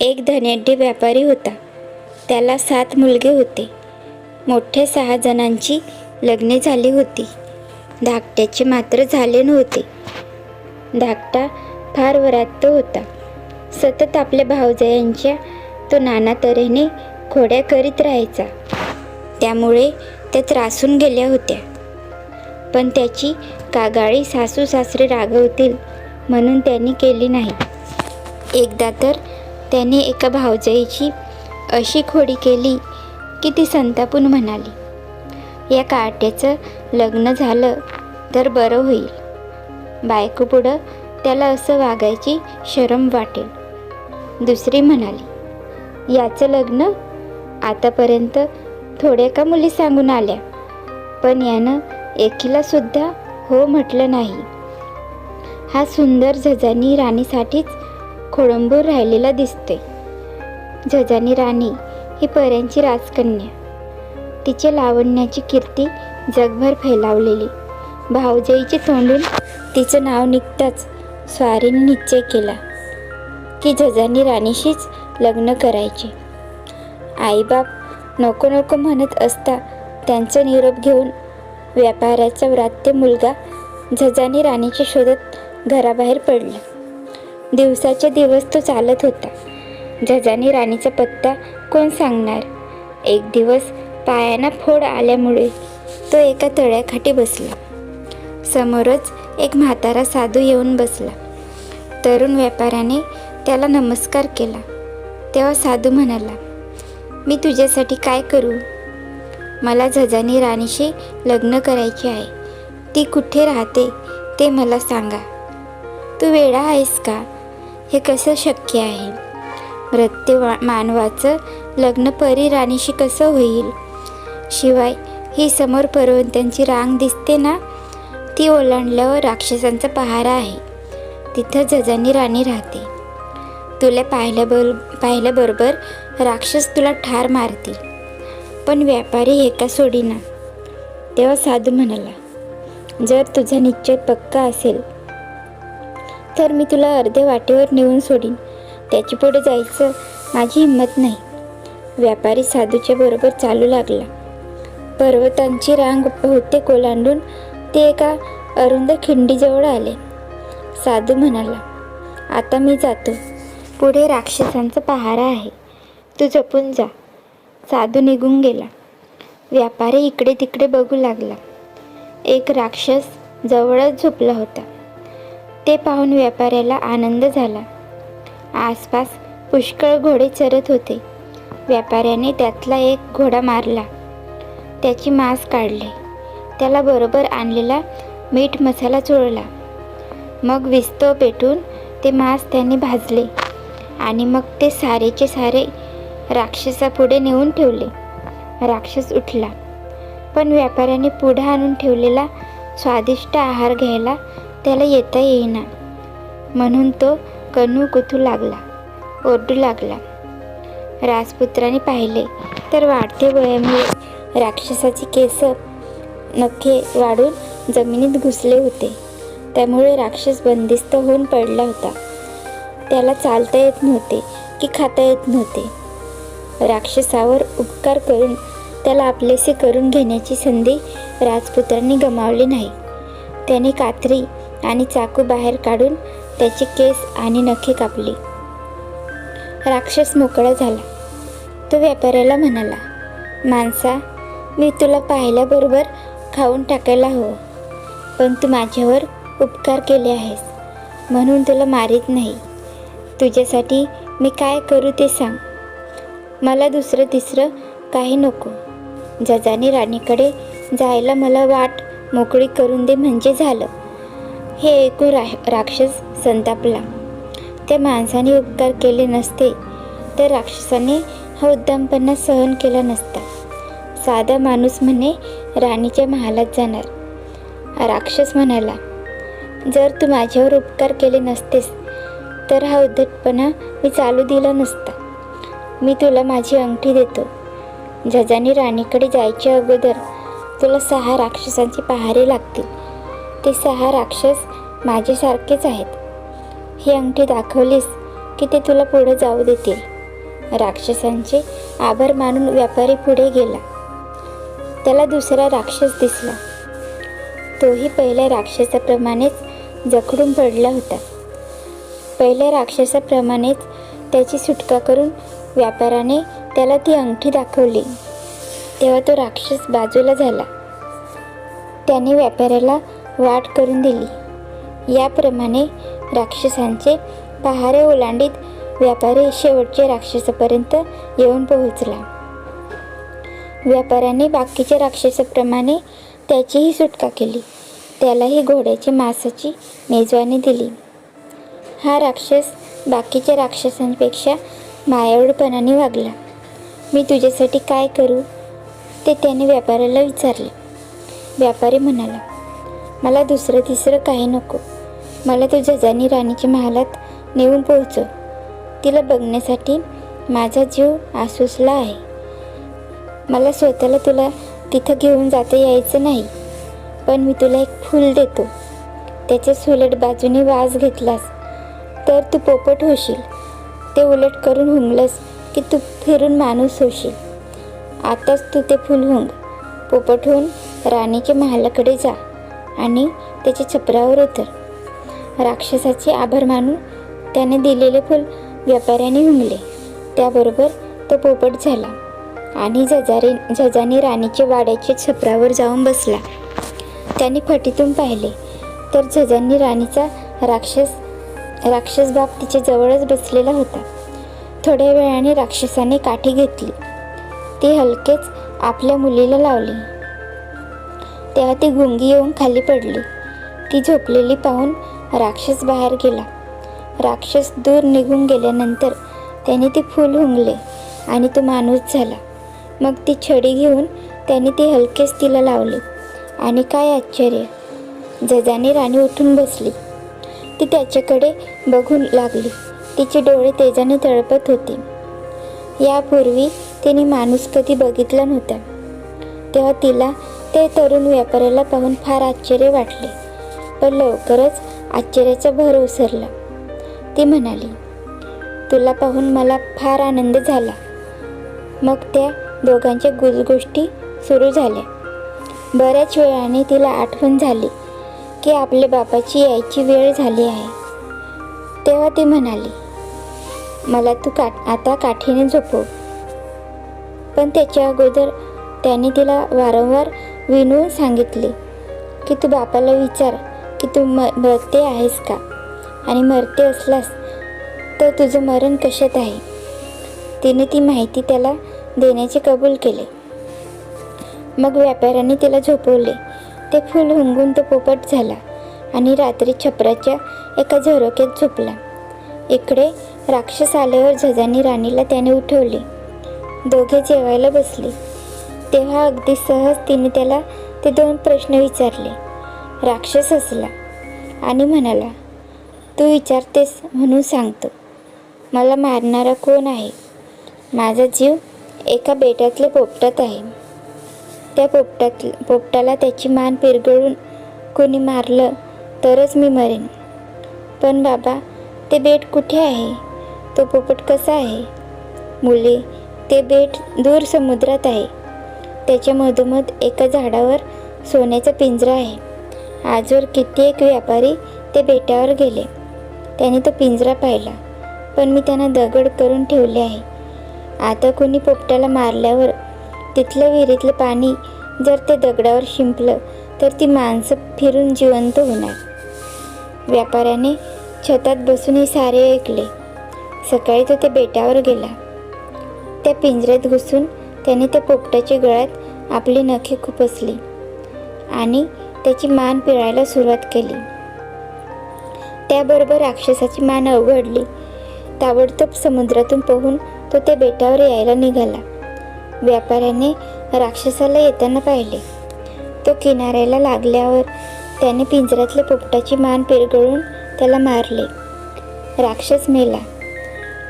एक धनाढ्य व्यापारी होता. त्याला सात मुलगे होते. मोठ्या सहा जणांची लग्ने झाली होती. धाकट्याचे मात्र झाले नव्हते. धाकटा फार वरात होता. सतत आपल्या भावजयांच्या तो नाना तऱ्हेने खोड्या करीत राहायचा. त्यामुळे त्या त्रासून गेल्या होत्या. पण त्याची कागाळी सासू सासरे रागवतील म्हणून त्यांनी केली नाही. एकदा तर त्याने एका भावजाईची अशी खोडी केली की ती संतापून म्हणाली या काट्याचं लग्न झालं तर बरं होईल. बायकोपुढं त्याला असं वागायची शरम वाटेल. दुसरी म्हणाली याचं लग्न आतापर्यंत थोड्या का मुली सांगून आल्या पण यानं एकीलासुद्धा हो म्हटलं नाही. हा सुंदर झजानी राणीसाठीच खोळंबून राहिलेला दिसते झजानी राणी ही पर्यांची राजकन्या. तिच्या लावण्याची कीर्ती जगभर फैलावलेली. भाऊजाईचे तोंडून तिचं नाव निघताच स्वारीने निश्चय केला की झजानी राणीशीच लग्न करायचे. आईबाप नको नको म्हणत असता त्यांचा निरोप घेऊन व्यापाऱ्याचा व्रात्य मुलगा झजानी राणीच्या शोधत घराबाहेर पडला. दिवसाचे दिवस तो चालत होता. झजानी राणीचा पत्ता कोण सांगणार? एक दिवस पायांना फोड आल्यामुळे तो एका तळ्याखाटी बसला. समोरच एक म्हातारा साधू येऊन बसला. तरुण व्यापाऱ्याने त्याला नमस्कार केला. तेव्हा साधू म्हणाला मी तुझ्यासाठी काय करू? मला झजानी राणीशी लग्न करायचे आहे. ती कुठे राहते ते मला सांगा. तू वेळा आहेस का? हे कसं शक्य आहे? मृत्यू मानवाचं लग्न परी राणीशी कसं होईल? शिवाय ही समोर पर्वतांची रांग दिसते ना? ती ओलांडल्यावर राक्षसांचा पहारा आहे. तिथं जजानी राणी राहते. तुला पाहिल्याबर पाहिल्याबरोबर राक्षस तुला ठार मारतील. पण व्यापारी हे का सोडीना. तेव्हा साधू म्हणाला जर तुझा निश्चय पक्का असेल तर मी तुला अर्ध्या वाटेवर नेऊन सोडीन. त्याची पुढे जायचं माझी हिंमत नाही. व्यापारी साधूच्या बरोबर चालू लागला. पर्वतांची रांग बहुतेक कोलांडून ते एका अरुंद खिंडीजवळ आले. साधू म्हणाला आता मी जातो. पुढे राक्षसांचा पहारा आहे. तू जपून जा. साधू निघून गेला. व्यापारी इकडे तिकडे बघू लागला. एक राक्षस जवळच झोपला होता. ते पाहून व्यापाऱ्याला आनंद झाला. आसपास पुष्कळ घोडे चरत होते. व्यापाऱ्याने त्यातला एक घोडा मारला. त्याची मांस काढले. त्याला बरोबर आणलेला मीठ मसाला चोळला. मग विस्तव पेटून ते मांस त्याने भाजले आणि मग ते सारेचे सारे राक्षसापुढे नेऊन ठेवले. राक्षस उठला. पण व्यापाऱ्याने पुढे आणून ठेवलेला स्वादिष्ट आहार घ्यायला त्याला येता येईना. म्हणून तो कणू कुथू लागला ओरडू लागला. राजपुत्राने पाहिले तर वाढते वयामुळे राक्षसाची केस नखे वाढून जमिनीत घुसले होते. त्यामुळे राक्षस बंदिस्त होऊन पडला होता. त्याला चालता येत नव्हते की खाता येत नव्हते. राक्षसावर उपकार करून त्याला आपलेसे करून घेण्याची संधी राजपुत्रांनी गमावली नाही. त्याने कात्री आणि चाकू बाहेर काढून त्याचे केस आणि नखे कापली. राक्षस मोकळा झाला. तो व्यापाऱ्याला म्हणाला माणसा मी तुला पाहिल्याबरोबर खाऊन टाकायला हवं पण तू माझ्यावर उपकार केले आहेस म्हणून तुला मारीत नाही. तुझ्यासाठी मी काय करू ते सांग. मला दुसरं तिसरं काही नको. जजानी राणीकडे जायला मला वाट मोकळी करून दे म्हणजे झालं. हे ऐकून रा राक्षस संतापला. त्या माणसाने उपकार केले नसते तर राक्षसाने हा उद्दामपणा सहन केला नसता. साधा माणूस म्हणे राणीच्या महालात जाणार. राक्षस म्हणाला जर तू माझ्यावर उपकार केले नसतेस तर हा उद्धटपणा मी चालू दिला नसता. मी तुला माझी अंगठी देतो. झजानी राणीकडे जायच्या अगोदर तुला सहा राक्षसांचे पहारे लागतील. ते सहा राक्षस माझ्यासारखेच आहेत. ही अंगठी दाखवलीस की ते तुला पुढे जाऊ देतील. राक्षसांचे आभार मानून व्यापारी पुढे गेला. त्याला दुसरा राक्षस दिसला. तोही पहिल्या राक्षसाप्रमाणेच जखडून पडला होता. पहिल्या राक्षसाप्रमाणेच त्याची सुटका करून व्यापाराने त्याला ती अंगठी दाखवली. तेव्हा तो राक्षस बाजूला झाला. त्याने व्यापाऱ्याला वाट करून दिली. याप्रमाणे राक्षसांचे पहारे ओलांडीत व्यापारी शेवटच्या राक्षसापर्यंत येऊन पोहोचला. व्यापाऱ्याने बाकीच्या राक्षसाप्रमाणे त्याचीही सुटका केली. त्यालाही घोड्याची मांसाची मेजवानी दिली. हा राक्षस बाकीच्या राक्षसांपेक्षा मायाळूपणाने वागला. मी तुझ्यासाठी काय करू? ते त्याने व्यापाऱ्याला विचारले. व्यापारी म्हणाला मला दुसरं तिसरं काही नको. मला तू जजानी राणीच्या महालात नेऊन पोहोचव तिला बघण्यासाठी माझा जीव आसूसला आहे. मला स्वतःला तुला तिथं घेऊन जाता यायचं नाही पण मी तुला एक फूल देतो. त्याच्या सुलट बाजूने वास घेतलास तर तू पोपट होशील. ते उलट करून हुंगलंस की तू फिरून माणूस होशील. आताच तू ते फूल हुंग. पोपट होऊन राणीच्या महालाकडे जा. आणि त्याच्या छपरावर उतर. राक्षसाचे आभार मानून त्याने दिलेले फुल व्यापाऱ्याने हुंगले त्याबरोबर तो पोपट झाला आणि जजारी जजाने राणीच्या वाड्याच्या छपरावर जाऊन बसला. त्याने फटीतून पाहिले तर जजांनी राणीचा राक्षस राक्षस बाप तिच्या जवळच बसलेला होता. थोड्या वेळाने राक्षसाने काठी घेतली. ती हलकेच आपल्या मुलीला लावली. तेव्हा ती गुंगी येऊन खाली पडली. ती झोपलेली पाहून राक्षस बाहेर गेला. राक्षस दूर निघून गेल्यानंतर त्याने ते फूल हुंगले आणि तो माणूस झाला. मग ती छडी घेऊन त्याने ती हलकेच तिला लावली आणि काय आश्चर्य! जजाने राणी उठून बसली. ती त्याच्याकडे बघून लागली. तिचे डोळे तेजाने तळपत होते. यापूर्वी तिने माणूस कधी बघितला नव्हता. तेव्हा तिला ते तरुण व्यापाऱ्याला पाहून फार आश्चर्य वाटले. पण लवकरच आश्चर्याचा भर उसरला ती म्हणाली तुला पाहून मला फार आनंद झाला. मग त्या दोघांच्या गुजगोष्टी सुरू झाल्या. बऱ्याच वेळाने तिला आठवण झाली की आपल्या बापाची यायची वेळ झाली आहे. तेव्हा ती म्हणाली मला तू का आता काठीने झोपव. पण त्याच्या अगोदर त्याने तिला वारंवार विनवून सांगितले की तू बापाला विचार की तू म मरते आहेस का? आणि मरते असलास तर तुझं मरण कशात आहे? तिने ती माहिती त्याला देण्याचे कबूल केले. मग व्यापाऱ्याने तिला झोपवले. ते फुल हुंगून तो पोपट झाला आणि रात्री छपराच्या एका झरोक्यात झोपला. इकडे राक्षस आल्यावर झजानी राणीला त्याने उठवले. दोघे जेवायला बसले. तेव्हा अगदी सहज तिने त्याला ते दोन प्रश्न विचारले. राक्षस हसला आणि म्हणाला तू विचारतेस म्हणून सांगतो. मला मारणारा कोण आहे? माझा जीव एका बेटातल्या पोपटात आहे त्या पोपटात पोपटाला त्याची मान पिरगळून कोणी मारलं तरच मी मरेन. पण बाबा ते बेट कुठे आहे? तो पोपट कसा आहे? मुले ते बेट दूर समुद्रात आहे. त्याच्या मधोमध एका झाडावर सोन्याचा पिंजरा आहे. आजवर कित्येक व्यापारी ते बेटावर गेले. त्याने तो पिंजरा पाहिला पण मी त्यांना दगड करून ठेवले आहे. आता कोणी पोपटाला मारल्यावर तिथलं विहिरीतलं पाणी जर ते दगडावर शिंपलं तर ती माणसं फिरून जिवंत होणार. व्यापाऱ्याने छतात बसून हे सारे ऐकले. सकाळी तो त्या बेटावर गेला. त्या पिंजऱ्यात घुसून त्याने त्या पोपटाच्या गळ्यात आपली नखे खुपसली आणि त्याची मान पिळायला सुरुवात केली. त्याबरोबर राक्षसाची मान अवघडली. ताबडतोब समुद्रातून पोहून तो त्या बेटावर यायला निघाला. व्यापाऱ्याने राक्षसाला येताना पाहिले. तो किनाऱ्याला लागल्यावर त्याने पिंजऱ्यातल्या पोपटाची मान पिरगळून त्याला मारले. राक्षस मेला.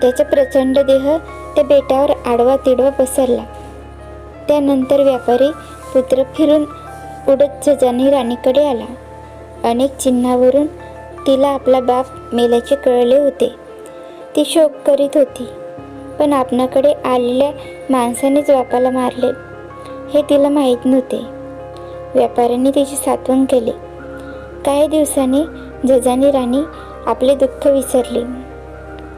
त्याचा प्रचंड देह त्या बेटावर आडवा तिडवा पसरला. त्यानंतर व्यापारी पुत्र फिरून उडत जजानी राणीकडे आला. अनेक चिन्हावरून तिला आपला बाप मेल्याचे कळले होते. ती शोक करीत होती पण आपणाकडे आलेल्या माणसानेच बापाला मारले हे तिला माहीत नव्हते. व्यापाऱ्यांनी तिची सातवण केले. काही दिवसांनी जजानी राणी आपले दुःख विसरली.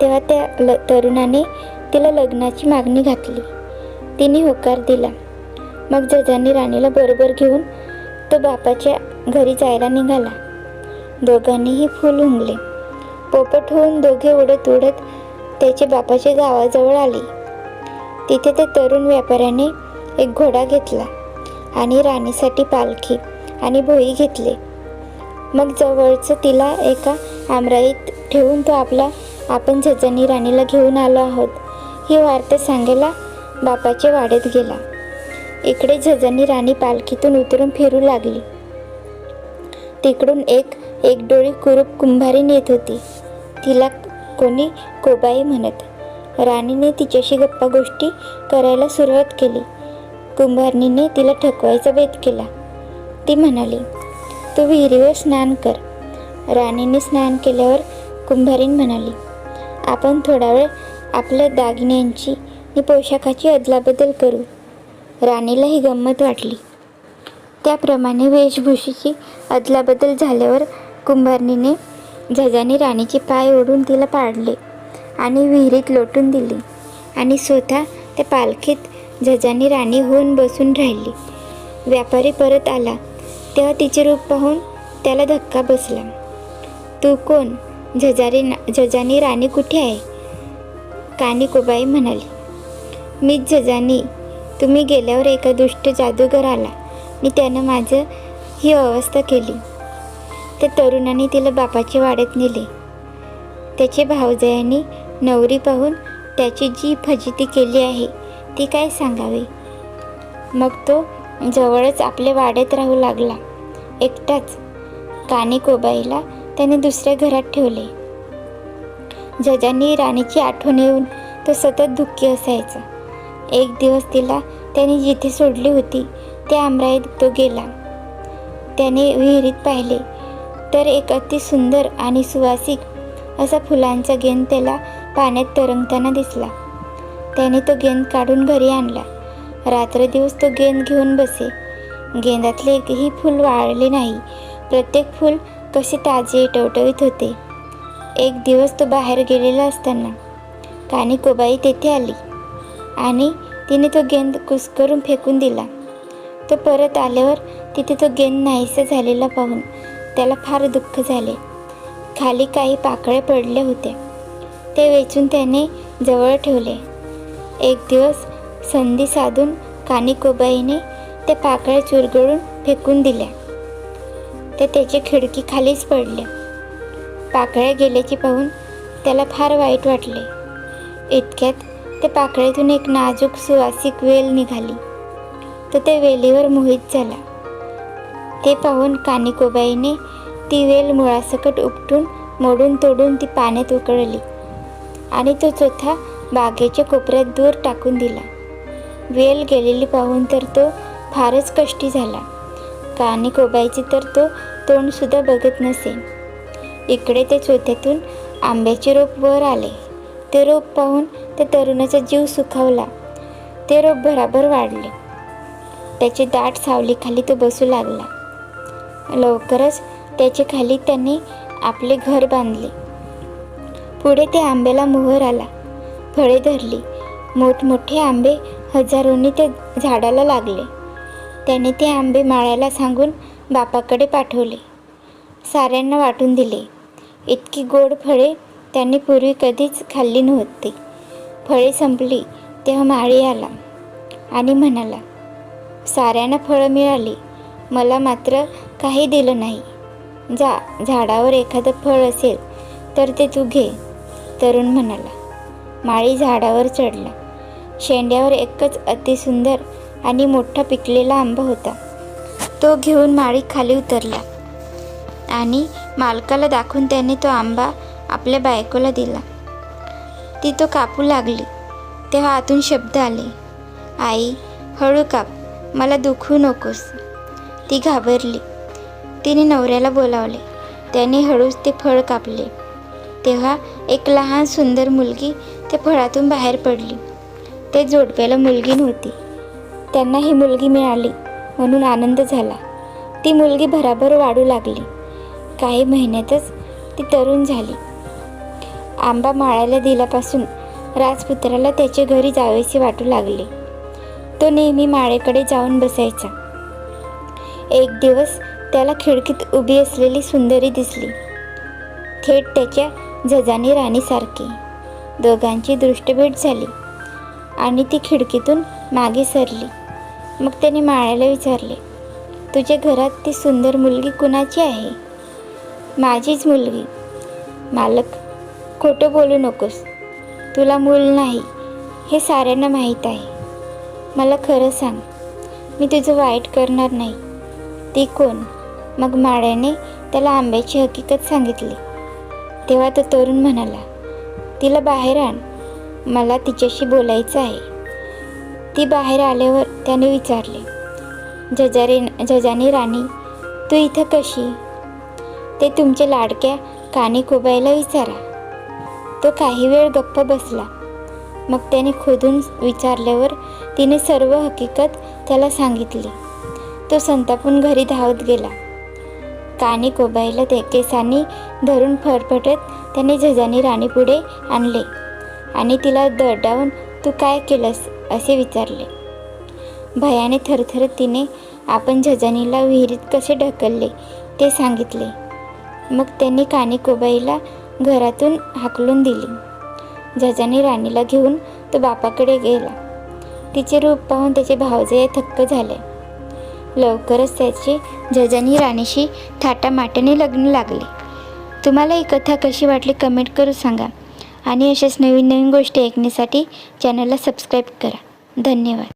तेव्हा त्या ल तरुणाने तिला लग्नाची मागणी घातली. तिने होकार दिला. मग जजानी राणीला बरोबर घेऊन तो बापाच्या घरी जायला निघाला. दोघांनीही फूल हुंगले. पोपट होऊन दोघे उडत उडत त्याचे बापाच्या गावाजवळ आले. तिथे त्या तरुण व्यापाऱ्याने एक घोडा घेतला आणि राणीसाठी पालखी आणि भोई घेतले. मग जवळचं तिला एका आमराईत ठेवून तो आपला आपण झजनी राणीला घेऊन आलो आहोत ही वार्ता सांगायला बापाच्या वाढत गेला. इकडे झजनी राणी पालखीतून उतरून फिरू लागली. तिकडून एक एक डोळी कुरूप कुंभारीन येत होती. तिला कोणी कोबाई म्हणत. राणीने तिच्याशी गप्पा गोष्टी करायला सुरुवात केली. कुंभारणीने तिला ठकवायचा बेत केला. ती म्हणाली तू विहिरीवर स्नान कर. राणीने स्नान केल्यावर कुंभारीन म्हणाली आपण थोडा वेळ आपल्या दागिन्यांची आणि पोशाखाची अदलाबदल करू. राणीला ही गंमत वाटली. त्याप्रमाणे वेशभूषेची अदलाबदल झाल्यावर कुंभारणीने झजाने राणीचे पाय ओढून तिला पाडले आणि विहिरीत लोटून दिली आणि स्वतः त्या पालखीत झजाने राणी होऊन बसून राहिली. व्यापारी परत आला. तेव्हा तिचे रूप पाहून त्याला धक्का बसला. तू कोण? झजारी झजानी राणी कुठे आहे? कानी कोबाई म्हणाली. मीच जजानी तुम्ही गेल्यावर एका दुष्ट जादूगर आला. आणि त्यानं माझं ही अवस्था केली. त्या तरुणाने तिला बापाच्या वाड्यात नेले. त्याचे भावजयाने नवरी पाहून त्याची जी फजिती केली आहे ती काय सांगावी? मग तो जवळच आपल्या वाड्यात राहू लागला. एकटाच काने कोबाईला त्याने दुसऱ्या घरात ठेवले. जजांनी राणीची आठवण येऊन तो सतत दुःखी असायचा. एक दिवस तिला त्याने जिथे सोडली होती त्या आमराईत तो गेला. त्याने विहिरीत पाहिले तर एक अति सुंदर आणि सुवासिक असा फुलांचा गेंद त्याला पाण्यात तरंगताना दिसला. त्याने तो गेंद काढून घरी आणला. रात्र दिवस तो गेंद घेऊन बसे. गेंदातले एकही फूल वाळले नाही. प्रत्येक फूल कसे ताजे टवटवीत होते. एक दिवस तो बाहेर गेलेला असताना कानी कोबाई तेथे आली. आणि तिने तो गेंद कुस्करून फेकून दिला. तो परत आल्यावर तिथे तो गेंद नाहीसा झालेला पाहून त्याला फार दुःख झाले. खाली काही पाकळ्या पडल्या होत्या. ते वेचून त्याने जवळ ठेवले. एक दिवस संधी साधून कानिकोबाईने त्या पाकळ्या चुरगळून फेकून दिल्या. तर त्याची खिडकी खालीच पडल्या पाकळ्या गेल्याचे पाहून त्याला फार वाईट वाटले. इतक्यात त्या पाकळ्यातून एक नाजूक सुवासिक वेल निघाली. तो त्या वेलीवर मोहित झाला. ते पाहून कानिकोबाईने ती वेल मुळासकट उपटून मोडून तोडून ती पाण्यात उकळली आणि तो चोथा बागेच्या कोपऱ्यात दूर टाकून दिला. वेल गेलेली पाहून तर तो फारच कष्टी झाला. कानिकोबाईचे तर तो तोंडसुद्धा बघत नसे. इकडे ते चोथ्यातून आंब्याचे रोप वर आले. ते रोप पाहून त्या तरुणाचा जीव सुखावला. ते रोप भराभर वाढले. त्याची दाट सावलीखाली तो बसू लागला. लवकरच त्याच्याखाली त्यांनी आपले घर बांधले. पुढे त्या आंब्याला मोहर आला. फळे धरली. मोठमोठे आंबे हजारोंनी त्या झाडाला लागले. त्याने ते आंबे माळ्याला सांगून बापाकडे पाठवले. साऱ्यांना वाटून दिले. इतकी गोड फळे त्यांनी पूर्वी कधीच खाल्ली नव्हती. फळे संपली तेव्हा माळी आला आणि म्हणाला साऱ्यांना फळं मिळाली. मला मात्र काही दिलं नाही. जा झाडावर एखादं फळ असेल तर ते तू घे. तरुण म्हणाला. माळी झाडावर चढला. शेंड्यावर एकच अतिसुंदर आणि मोठा पिकलेला आंबा होता. तो घेऊन माळी खाली उतरला आणि मालकाला दाखवून त्याने तो आंबा आपल्या बायकोला दिला. ती तो कापू लागली. तेव्हा आतून शब्द आले. आई हळू काप. मला दुखू नकोस. ती घाबरली. तिने नवऱ्याला बोलावले. त्याने हळूच ते फळ कापले. तेव्हा एक लहान सुंदर मुलगी त्या फळातून बाहेर पडली. ते जोडप्याला मुलगी नव्हती. त्यांना ही मुलगी मिळाली म्हणून आनंद झाला. ती मुलगी भराभर वाढू लागली. काही महिन्यातच ती तरुण झाली. आंबा माळायला दिल्यापासून राजपुत्राला त्याच्या घरी जावेसे वाटू लागले. तो नेहमी माळेकडे जाऊन बसायचा. एक दिवस त्याला खिडकीत उभी असलेली सुंदरी दिसली. थेट त्याच्या झजानी राणीसारखी. दोघांची दृष्टभेट झाली आणि ती खिडकीतून मागे सरली. मग त्याने माळ्याला विचारले तुझ्या घरात ती सुंदर मुलगी कुणाची आहे? माझीच मुलगी. मालक खोटं बोलू नकोस. तुला मूल नाही हे साऱ्यांना माहीत आहे. मला खरं सांग मी तुझं वाईट करणार नाही. ती कोण? मग माळ्याने त्याला आंब्याची हकीकत सांगितली. तेव्हा तो तरुण म्हणाला तिला बाहेर आण मला तिच्याशी बोलायचं आहे. ती बाहेर आल्यावर त्याने विचारले जजारे जजानी राणी तू इथं कशी? ते तुमच्या लाडक्या कानी कोबायला विचारा. तो काही वेळ गप्प बसला. मग त्याने खोदून विचारल्यावर तिने सर्व हकीकत त्याला सांगितली. तो संतापून घरी धावत गेला. कानी कोबाईला ते केसांनी धरून फरफटत त्याने झजानी राणीपुढे आणले आणि तिला दडावून तू काय केलंस? असे विचारले. भयाने थरथरत तिने आपण झजानीला विहिरीत कसे ढकलले ते सांगितले. मग त्यांनी कानी कोबाईला घरातून हाकलून दिली. झजानी राणीला घेऊन तो बापाकडे गेला. तिचे रूप पाहून त्याचे भावजय थक्क झाले. लवकरच त्याचे जजानी राणीशी थाटामाटाने लग्न लागले. तुम्हाला ही कथा कशी वाटली कमेंट करू सांगा आणि अशाच नवीन नवीन गोष्टी ऐकण्यासाठी चॅनलला सबस्क्राईब करा. धन्यवाद.